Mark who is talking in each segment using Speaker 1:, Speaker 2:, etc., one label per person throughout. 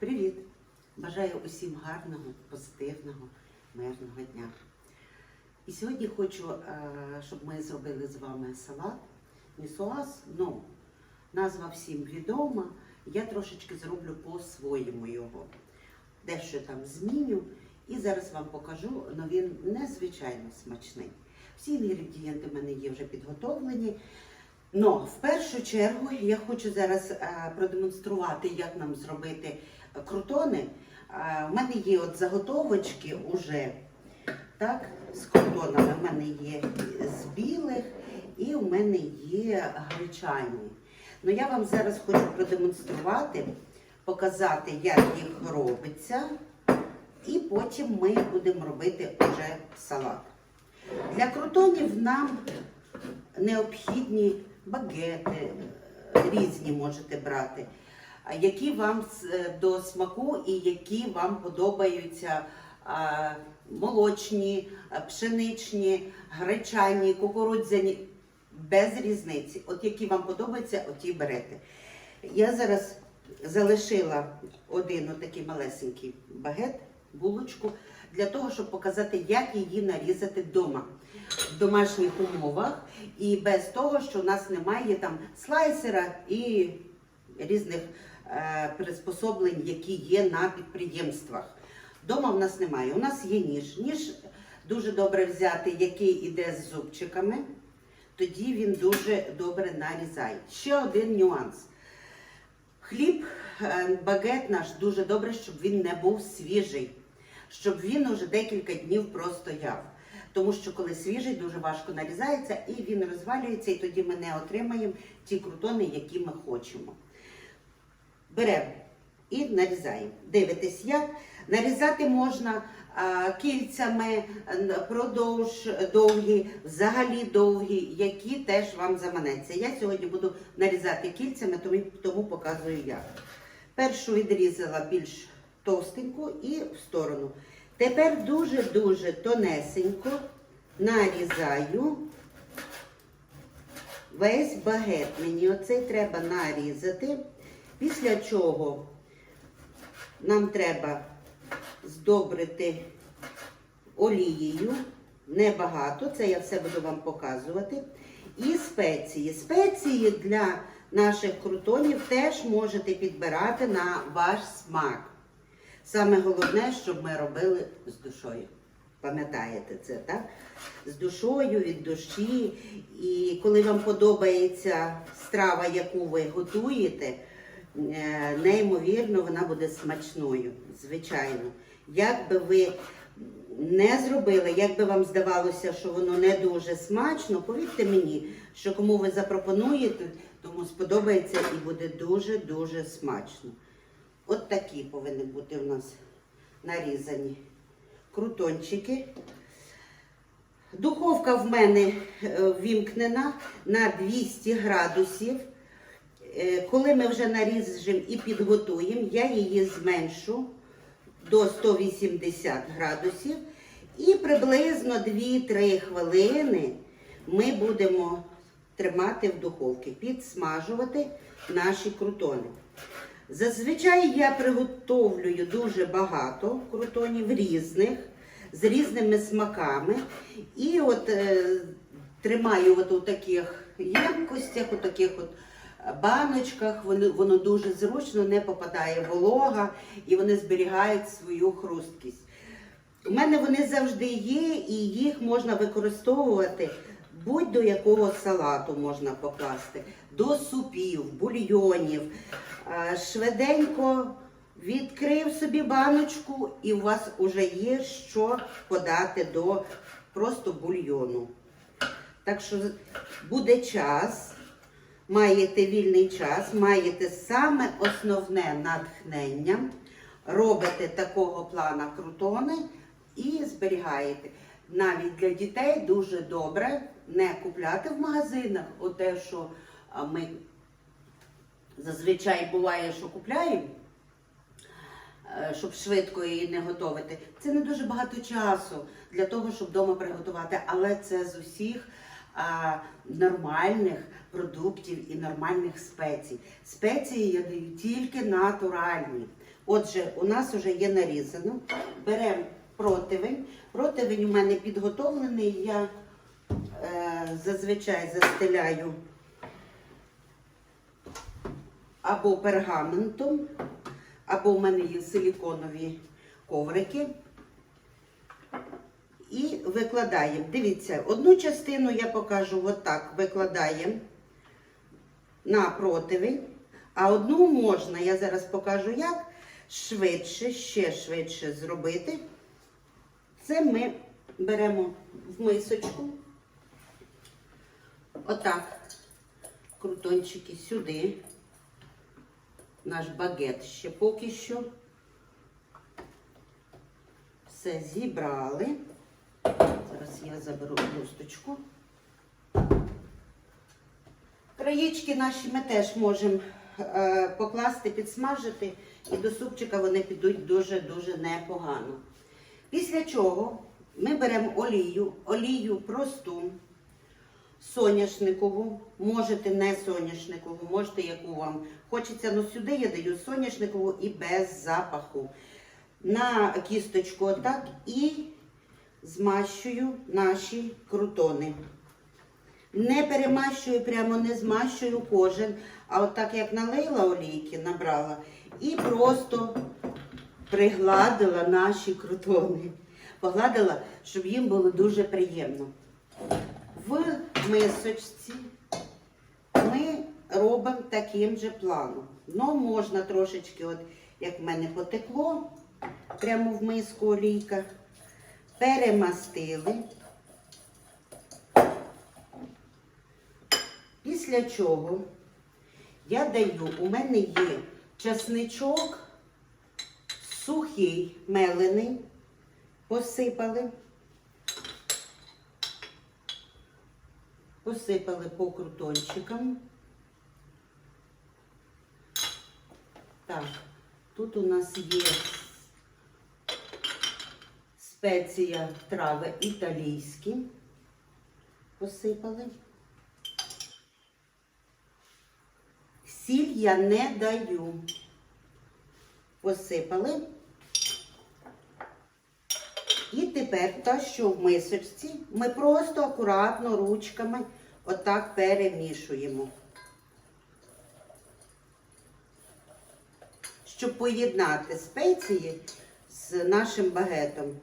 Speaker 1: Привіт! Бажаю усім гарного, позитивного, мирного дня. І сьогодні хочу, е, щоб ми зробили з вами салат місуаз. Ну, назва всім відома. Я трошечки зроблю по-своєму його. Дещо там зміню. І зараз вам покажу, але він незвичайно смачний. Всі інгредієнти в мене є вже підготовлені. Но в першу чергу я хочу зараз е, продемонструвати, як нам зробити крутони. У мене є от заготовочки уже так, з крутонами. У мене є з білих і у мене є гречані. Ну я вам зараз хочу продемонструвати, показати, як їх робиться, і потім ми будемо робити вже салат. Для крутонів нам необхідні багети, різні можете брати, які вам е, до смаку і які вам подобаються молочні, пшеничні, гречані, кукурудзяні, без різниці. От які вам подобаються, оті берете. Я зараз залишила один отакий малесенький багет, булочку, для того, щоб показати, як її нарізати вдома в домашніх умовах і без того, що у нас немає там слайсера і різних приспособлень, які є на підприємствах. Дома в нас немає. У нас є ніж. Ніж дуже добре взяти, який іде з зубчиками. Тоді він дуже добре нарізає. Ще один нюанс. Хліб, е, багет наш дуже добре, щоб він не був свіжий, щоб він уже декілька днів простояв. Тому що коли свіжий, дуже важко нарізається і він розвалюється, і тоді ми не отримаємо ті крутони, які ми хочемо. Беремо і нарізаємо. Дивитесь, як нарізати можна а, кільцями продовж довгі, взагалі довгі, які теж вам заманеться. Я сьогодні буду нарізати кільцями, тому, тому показую як. Першу відрізала більш товстеньку і в сторону. Тепер дуже-дуже тонесенько нарізаю весь багет. Мені оцей треба нарізати. Після чого нам треба здобрити олією. Небагато, це я все буду вам показувати. І спеції. Спеції для наших крутонів теж можете підбирати на ваш смак. Саме головне, щоб ми робили з душою. Пам'ятаєте це, так? З душою, від душі. І коли вам подобається страва, яку ви готуєте, неймовірно, вона буде смачною, звичайно. Як би ви не зробили, як би вам здавалося, що воно не дуже смачно, повірте мені, що кому ви запропонуєте, тому сподобається і буде дуже-дуже смачно. От такі повинні бути у нас нарізані крутончики. Духовка в мене е, ввімкнена на 200 градусів. Е, Коли ми вже наріжемо і підготуємо, я її зменшу до 180 градусів. І приблизно 2-3 хвилини ми будемо тримати в духовці, підсмажувати наші крутони. Зазвичай я приготовлюю дуже багато крутонів різних, з різними смаками. І от е, тримаю от у таких ємкостях, у таких от баночках. Воно, воно дуже зручно, не попадає волога і вони зберігають свою хрусткість. У мене вони завжди є, і їх можна використовувати будь-до якого салату можна покласти, до супів, бульйонів. Швиденько відкрив собі баночку, і у вас вже є що подати до просто бульйону. Так що буде час, маєте вільний час, маєте саме основне натхнення, робите такого плана крутони і зберігаєте. Навіть для дітей дуже добре не купляти в магазинах оте, що ми зазвичай буває, що купляємо, е, щоб швидко її не готувати. Це не дуже багато часу для того, щоб вдома приготувати, але це з усіх а, нормальних продуктів і нормальних спецій. Спеції я даю тільки натуральні. Отже, у нас вже є нарізано. Беремо противень. Противень у мене підготовлений. Я е, зазвичай застеляю або пергаментом, або в мене є силіконові коврики. І викладаємо. Дивіться, одну частину я покажу отак. Викладаємо на противень, а одну можна, я зараз покажу як, швидше, ще швидше зробити. Це ми беремо в мисочку. Отак. Крутончики сюди. Наш багет ще поки що. Все зібрали. Зараз я заберу лусточку. Краєчки наші ми теж можемо е, покласти, підсмажити, і до супчика вони підуть дуже-дуже непогано. Після чого ми беремо олію, олію просту, соняшникову, можете не соняшникову, можете яку вам хочеться. Ну сюди я даю соняшникову і без запаху. На кісточку отак і змащую наші крутони. Не перемащую, прямо не змащую кожен, а от так як налила олійки, набрала, і просто пригладила наші крутони. Погладила, щоб їм було дуже приємно. В мисочці ми робимо таким же планом. Ну, можна трошечки, от як в мене потекло, прямо в миску олійка, перемастили. Після чого я даю, у мене є часничок сухий, мелений, посипали. Посипали по крутончикам. Так, тут у нас є спеція трави італійські. Посипали. Сіль я не даю. Посипали. І тепер те, що в мисочці, ми просто акуратно ручками отак перемішуємо. Щоб поєднати спеції з нашим багетом.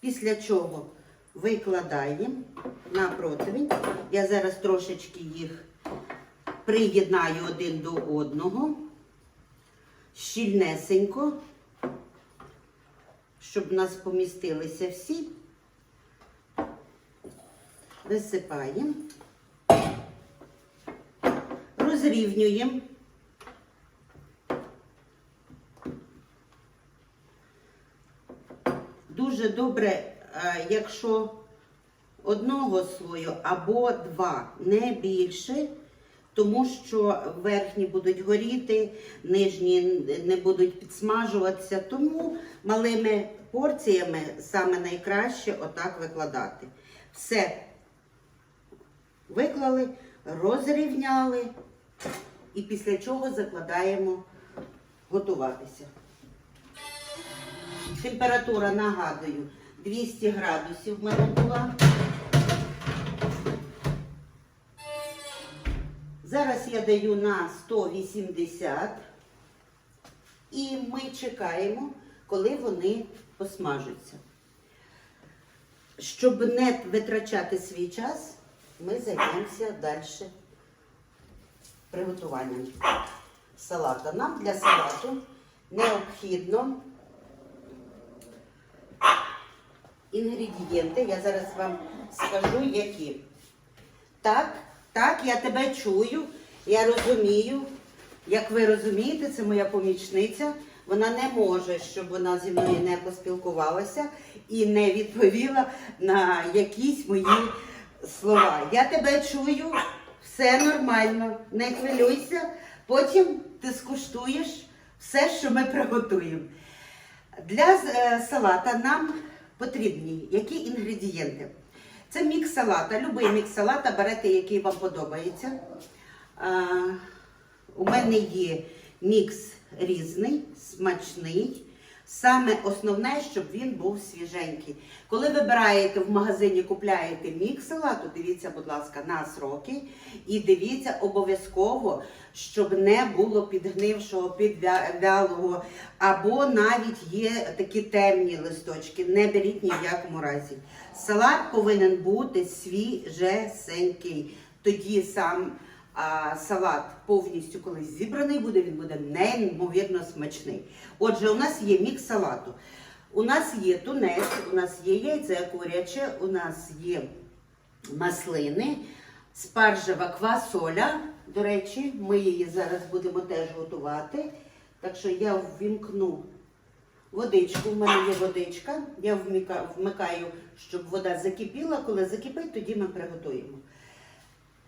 Speaker 1: Після чого викладаємо на противень. Я зараз трошечки їх приєднаю один до одного, щільнесенько, щоб в нас помістилися всі. Висипаємо, розрівнюємо. Дуже добре, е, якщо одного слою або два, не більше, тому що верхні будуть горіти, нижні не будуть підсмажуватися. Тому малими порціями саме найкраще отак викладати. Все виклали, розрівняли і після чого закладаємо готуватися. Температура, нагадую, 200 градусів в мене була. Я даю на 180 і ми чекаємо, коли вони посмажуться. Щоб не витрачати свій час, ми займемося далі приготуванням салата. Нам для салату необхідно інгредієнти. Я зараз вам скажу, які. Так, так, я тебе чую, я розумію. Як ви розумієте, це моя помічниця. Вона не може, щоб вона зі мною не поспілкувалася і не відповіла на якісь мої слова. Я тебе чую, все нормально, не хвилюйся. Потім ти скуштуєш все, що ми приготуємо. Для е, салата нам потрібні які інгредієнти. Це мікс салата, любий мікс салата, берете, який вам подобається. У мене є Мікс різний, смачний. Саме основне, щоб він був свіженький. Коли вибираєте в магазині, купляєте мікс салату, дивіться, будь ласка, на сроки. І дивіться обов'язково, щоб не було підгнившого, підвялого, або навіть є такі темні листочки. Не беріть ні в якому разі. Салат повинен бути свіжесенький. Тоді сам а, салат повністю колись зібраний буде, він буде неймовірно смачний. Отже, у нас є мікс салату. У нас є тунець, у нас є яйце куряче, у нас є маслини, спаржева квасоля. До речі, ми її зараз будемо теж готувати. Так що я ввімкну водичку. У мене є водичка. Я вмикаю, щоб вода закипіла. Коли закипить, тоді ми приготуємо.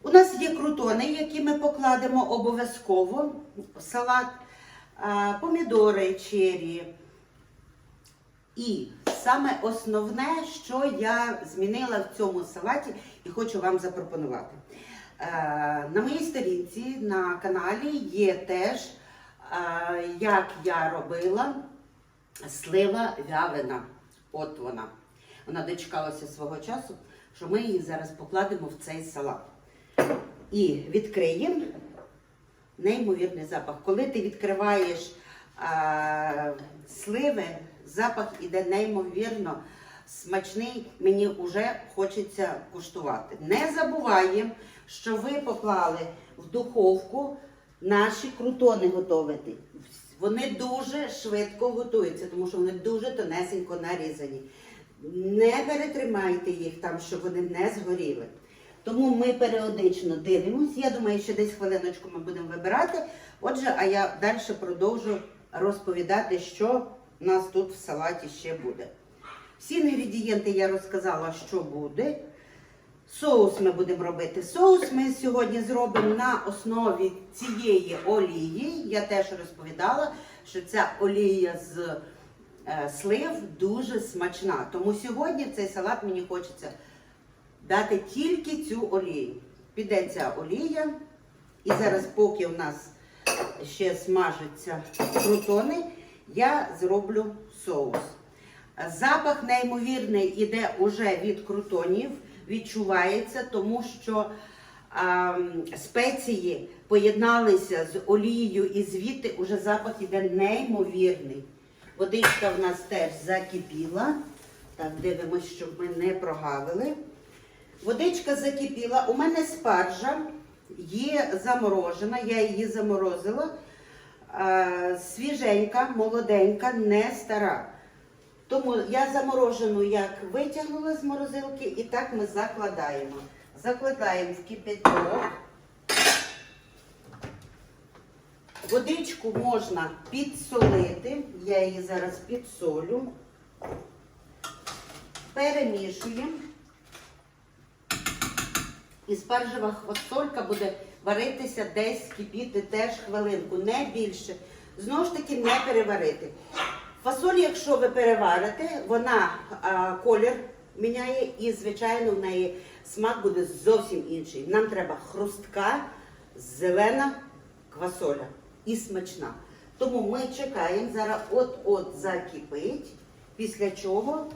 Speaker 1: У нас є крутони, які ми покладемо обов'язково. Салат, помідори, чері. І саме основне, що я змінила в цьому салаті і хочу вам запропонувати. На моїй сторінці на каналі є теж, як я робила слива вялена. От вона. Вона дочекалася свого часу, що ми її зараз покладемо в цей салат. І відкриємо неймовірний запах. Коли ти відкриваєш а, сливи, запах іде неймовірно смачний. Мені вже хочеться куштувати. Не забуваємо, що ви поклали в духовку наші крутони готувати. Вони дуже швидко готуються, тому що вони дуже тонесенько нарізані. Не перетримайте їх там, щоб вони не згоріли. Тому ми періодично дивимося. Я думаю, що десь хвилиночку ми будемо вибирати. Отже, а я далі продовжу розповідати, що у нас тут в салаті ще буде. Всі інгредієнти я розказала, що буде. Соус ми будемо робити. Соус ми сьогодні зробимо на основі цієї олії. Я теж розповідала, що ця олія з е, слив дуже смачна. Тому сьогодні цей салат мені хочеться дати тільки цю олію. Піде ця олія. І зараз, поки у нас ще смажаться крутони, я зроблю соус. Запах неймовірний іде уже від крутонів, відчувається, тому що а, спеції поєдналися з олією і звідти уже запах іде неймовірний. Водичка в нас теж закипіла. Так, дивимося, щоб ми не прогавили. Водичка закипіла. У мене спаржа є заморожена, я її заморозила. Е, Свіженька, молоденька, не стара. Тому я заморожену як витягнула з морозилки, і так ми закладаємо. Закладаємо в кипяток. Водичку можна підсолити. Я її зараз підсолю. Перемішуємо. І спаржева хвостолька буде варитися десь кипіти теж хвилинку, не більше. Знову ж таки, не переварити. Фасоль, якщо ви переварите, вона а, колір міняє і, звичайно, в неї смак буде зовсім інший. Нам треба хрустка, зелена квасоля і смачна. Тому ми чекаємо, зараз от-от закипить, після чого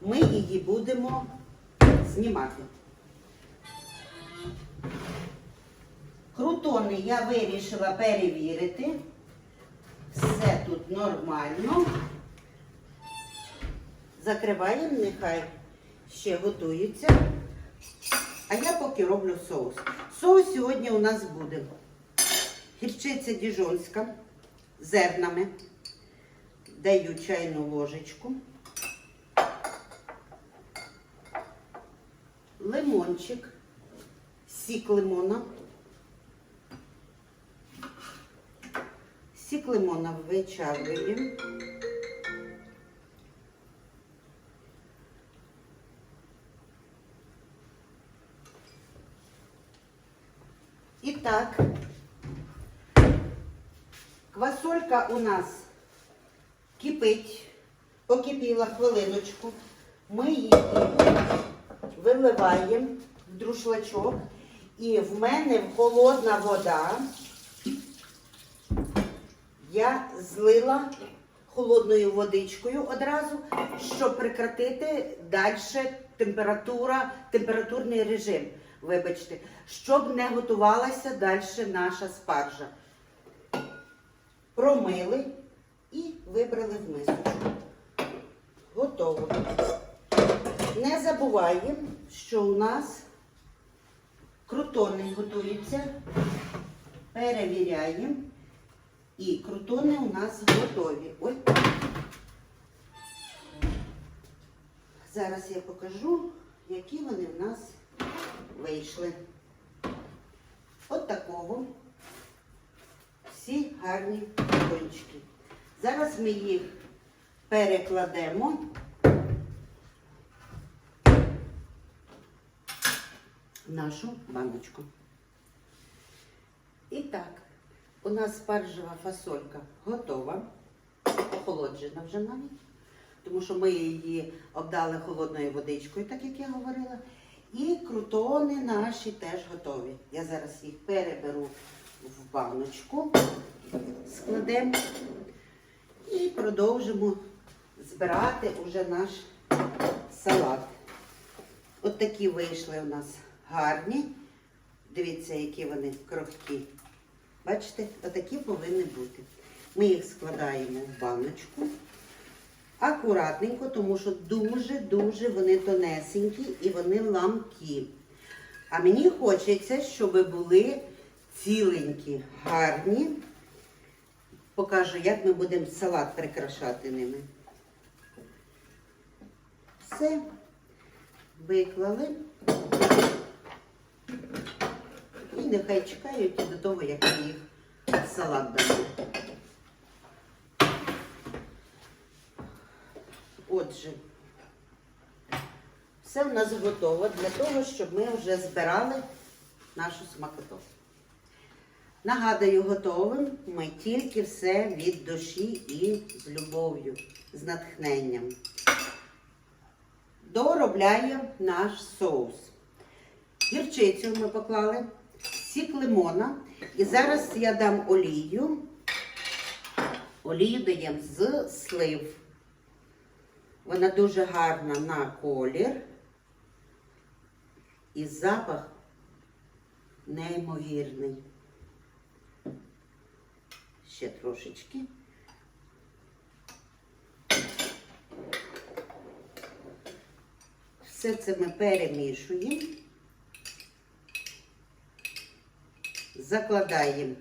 Speaker 1: ми її будемо знімати. Крутони я вирішила перевірити. Все тут нормально. Закриваємо, нехай ще готується. А я поки роблю соус. Соус сьогодні у нас буде гірчиця діжонська з зернами. Даю чайну ложечку. Лимончик, сік лимона. Сік лимона вичавлюємо. І так, квасолька у нас кипить, покипіла хвилиночку. Ми її виливаємо в друшлачок. І в мене холодна вода. Я злила холодною водичкою одразу, щоб прекратити далі температура, температурний режим. Вибачте, щоб не готувалася далі наша спаржа. Промили і вибрали в мисочку. Готово. Не забуваємо, що у нас крутони готуються. Перевіряємо. І крутони у нас готові. Ой. Зараз я покажу, які вони в нас вийшли. От такого. Всі гарні кончики. Зараз ми їх перекладемо. в нашу баночку. І так, у нас спаржева фасолька готова, охолоджена вже навіть, тому що ми її обдали холодною водичкою, так як я говорила. І крутони наші теж готові. Я зараз їх переберу в баночку, складемо і продовжимо збирати уже наш салат. От такі вийшли у нас гарні. Дивіться, які вони крохкі. Бачите, отакі повинні бути. Ми їх складаємо в баночку. Акуратненько, тому що дуже-дуже вони тонесенькі і вони ламкі. А мені хочеться, щоб були ціленькі, гарні. Покажу, як ми будемо салат прикрашати ними. Все. Виклали. Нехай чекають до того, як ми їх салат дамо. Отже, все в нас готово для того, щоб ми вже збирали нашу смакоту. Нагадую, готовим ми тільки все від душі і з любов'ю, з натхненням. Доробляємо наш соус. Гірчицю ми поклали, сік лимона. І зараз я дам олію. Олію даємо з слив. Вона дуже гарна на колір. І запах неймовірний. Ще трошечки. Все це ми перемішуємо. Закладаємо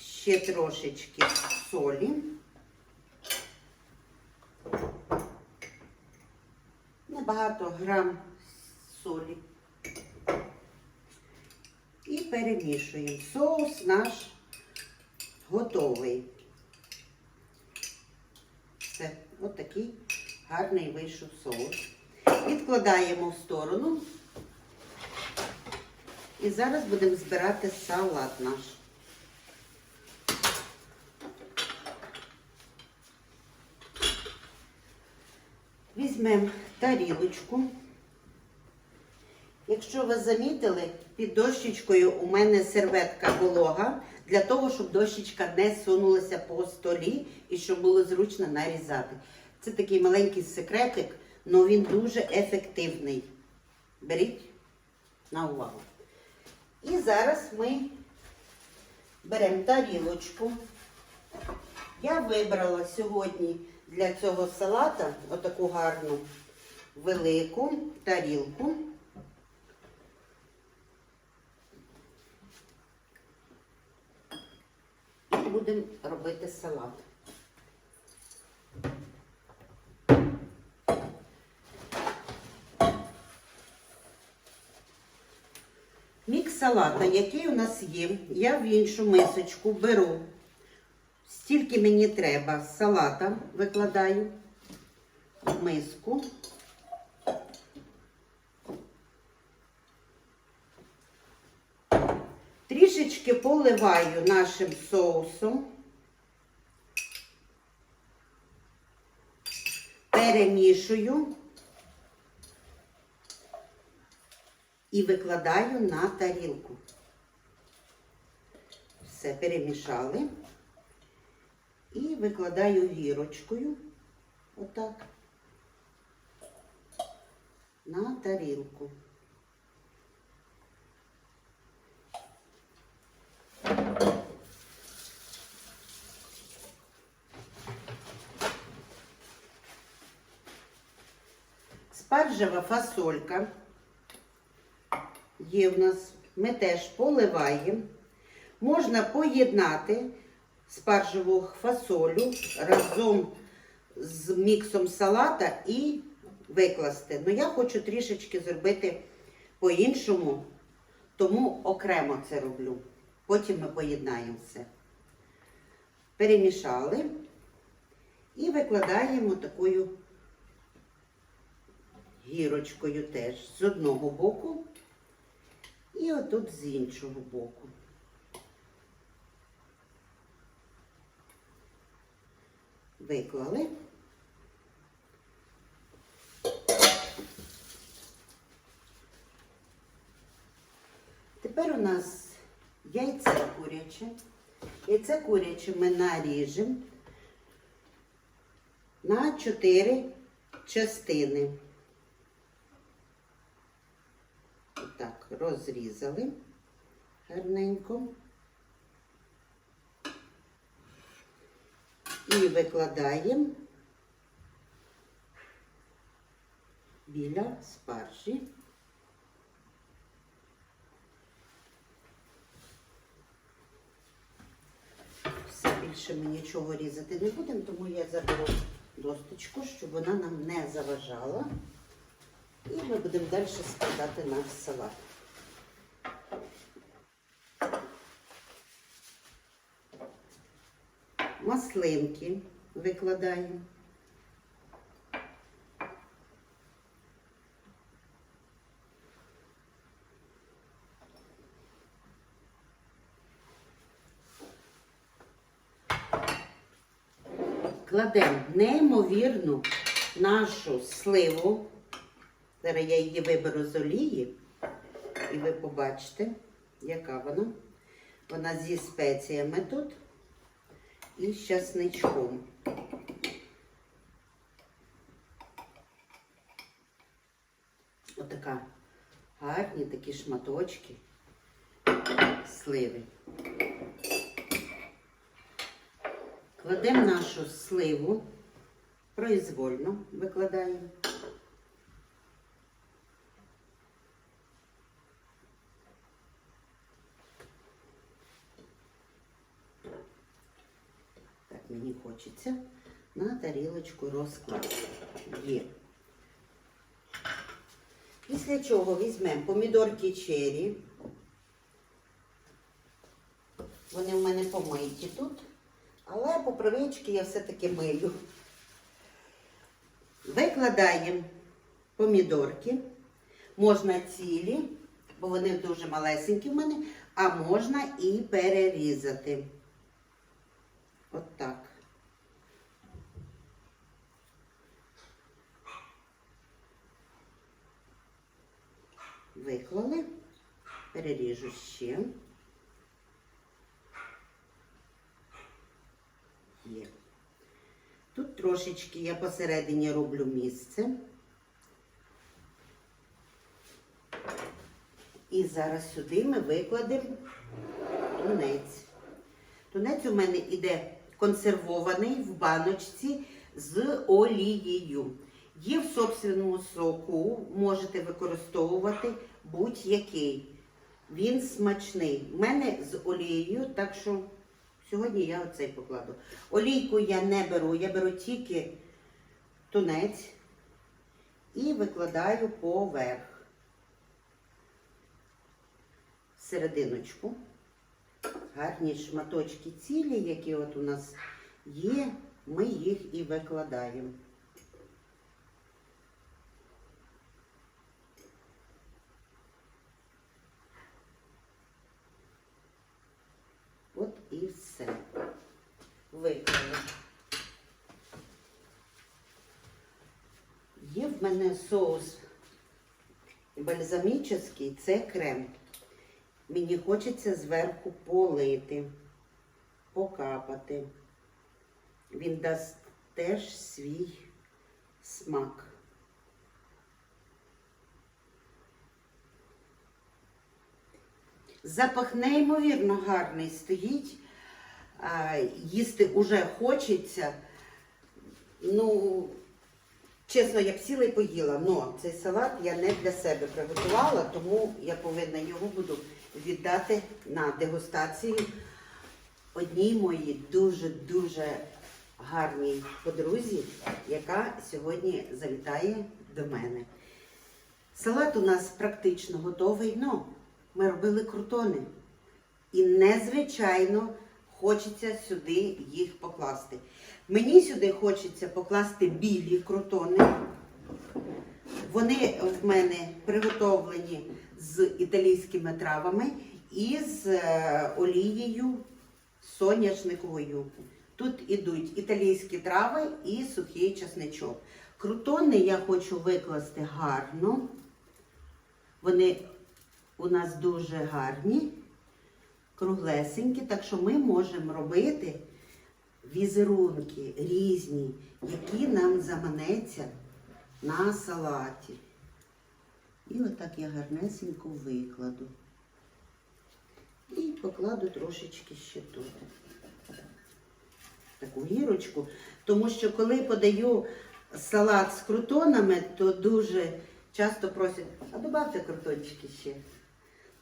Speaker 1: ще трошечки солі. Небагато грам солі. І перемішуємо. Соус наш готовий. Все, от такий гарний вийшов соус. Відкладаємо в сторону. І зараз будемо збирати салат наш. Візьмемо тарілочку. Якщо ви замітили, під дощечкою у мене серветка волога, для того, щоб дощечка не сунулася по столі і щоб було зручно нарізати. Це такий маленький секретик, але він дуже ефективний. Беріть на увагу. І зараз ми беремо тарілочку. Я вибрала сьогодні для цього салата отаку гарну велику тарілку. І будемо робити салат. Мікс салата, який у нас є, я в іншу мисочку беру. Стільки мені треба салата викладаю в миску. Трішечки поливаю нашим соусом. Перемішую і викладаю на тарілку. Все перемішали. І викладаю гірочкою, отак, на тарілку. Спаржева фасолька є в нас. Ми теж поливаємо. Можна поєднати спаржеву фасолю разом з міксом салата і викласти. Ну, я хочу трішечки зробити по-іншому, тому окремо це роблю. Потім ми поєднаємо все. Перемішали і викладаємо такою гірочкою теж з одного боку і отут з іншого боку. Виклали. Тепер у нас яйце куряче. Яйце куряче ми наріжемо на 4 частини. Так, розрізали гарненько. І викладаємо біля спаржі. Все більше ми нічого різати не будемо, тому я заберу досточку, щоб вона нам не заважала. І ми будемо далі складати наш салат. Маслинки викладаємо. Кладемо неймовірну нашу сливу. Зараз я її виберу з олії, і ви побачите, яка вона. Вона зі спеціями тут і з часничком. Отака гарні такі шматочки сливи. Кладемо нашу сливу, произвольно викладаємо. Так, мені хочеться на тарілочку розкласти. Після чого візьмемо помідорки черрі. Вони в мене помиті тут, але по привичці я все-таки мию. Викладаємо помідорки. Можна цілі, бо вони дуже малесенькі в мене, а можна і перерізати. От так. Виклали, переріжу ще. Є. Тут трошечки я посередині роблю місце. І зараз сюди ми викладемо тунець. Тунець у мене іде консервований в баночці з олією. Є в собственному соку, можете використовувати будь-який. Він смачний. У мене з олією, так що сьогодні я оцей покладу. Олійку я не беру, я беру тільки тунець і викладаю поверх. Серединочку. Гарні шматочки цілі, які от у нас є, ми їх і викладаємо. От і все. Виклали. Є в мене соус бальзамічний, це крем. Мені хочеться зверху полити, покапати. Він дасть теж свій смак. Запах неймовірно гарний стоїть. Їсти уже хочеться. Ну, чесно, я б сіла і поїла. Но цей салат я не для себе приготувала, тому я повинна його буду віддати на дегустацію одній моїй дуже-дуже гарній подрузі, яка сьогодні завітає до мене. Салат у нас практично готовий, но ми робили крутони. І незвичайно хочеться сюди їх покласти. Мені сюди хочеться покласти білі крутони. Вони в мене приготовлені з італійськими травами і з е, олією соняшниковою. Тут ідуть італійські трави і сухий чесничок. Крутони я хочу викласти гарно. Вони у нас дуже гарні, круглесенькі, так що ми можемо робити візерунки різні, які нам заманеться на салаті. І отак я гарнесенько викладу. І покладу трошечки ще тут. Таку гірочку. Тому що коли подаю салат з крутонами, то дуже часто просять, а добавте крутончики ще.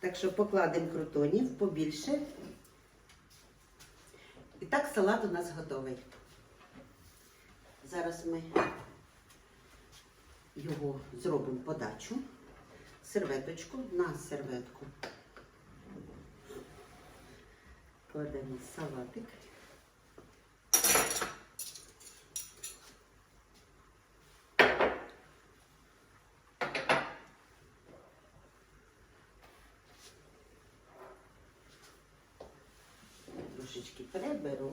Speaker 1: Так що покладемо крутонів побільше. І так салат у нас готовий. Зараз ми його зробимо подачу. Серветочку на серветку. Кладемо салатик. Переберу.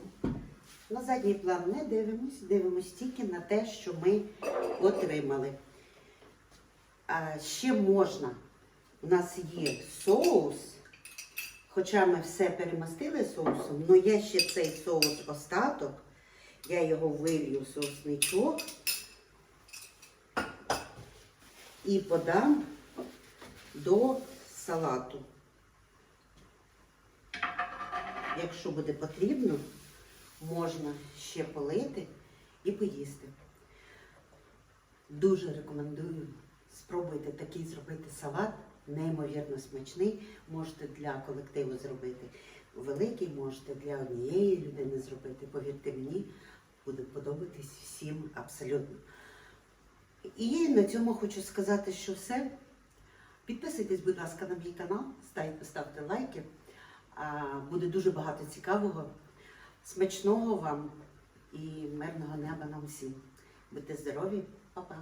Speaker 1: На задній план не дивимось, дивимось тільки на те, що ми отримали. А ще можна. У нас є соус, хоча ми все перемастили соусом, але є ще цей соус остаток. Я його вилью в соусничок і подам до салату. Якщо буде потрібно, можна ще полити і поїсти. Дуже рекомендую спробуйте такий зробити салат, неймовірно смачний. Можете для колективу зробити великий, можете для однієї людини зробити. Повірте мені, буде подобатись всім абсолютно. І на цьому хочу сказати, що все. Підписуйтесь, будь ласка, на мій канал, ставте, лайки. Буде дуже багато цікавого. Смачного вам і мирного неба нам всім. Будьте здорові, Па-па!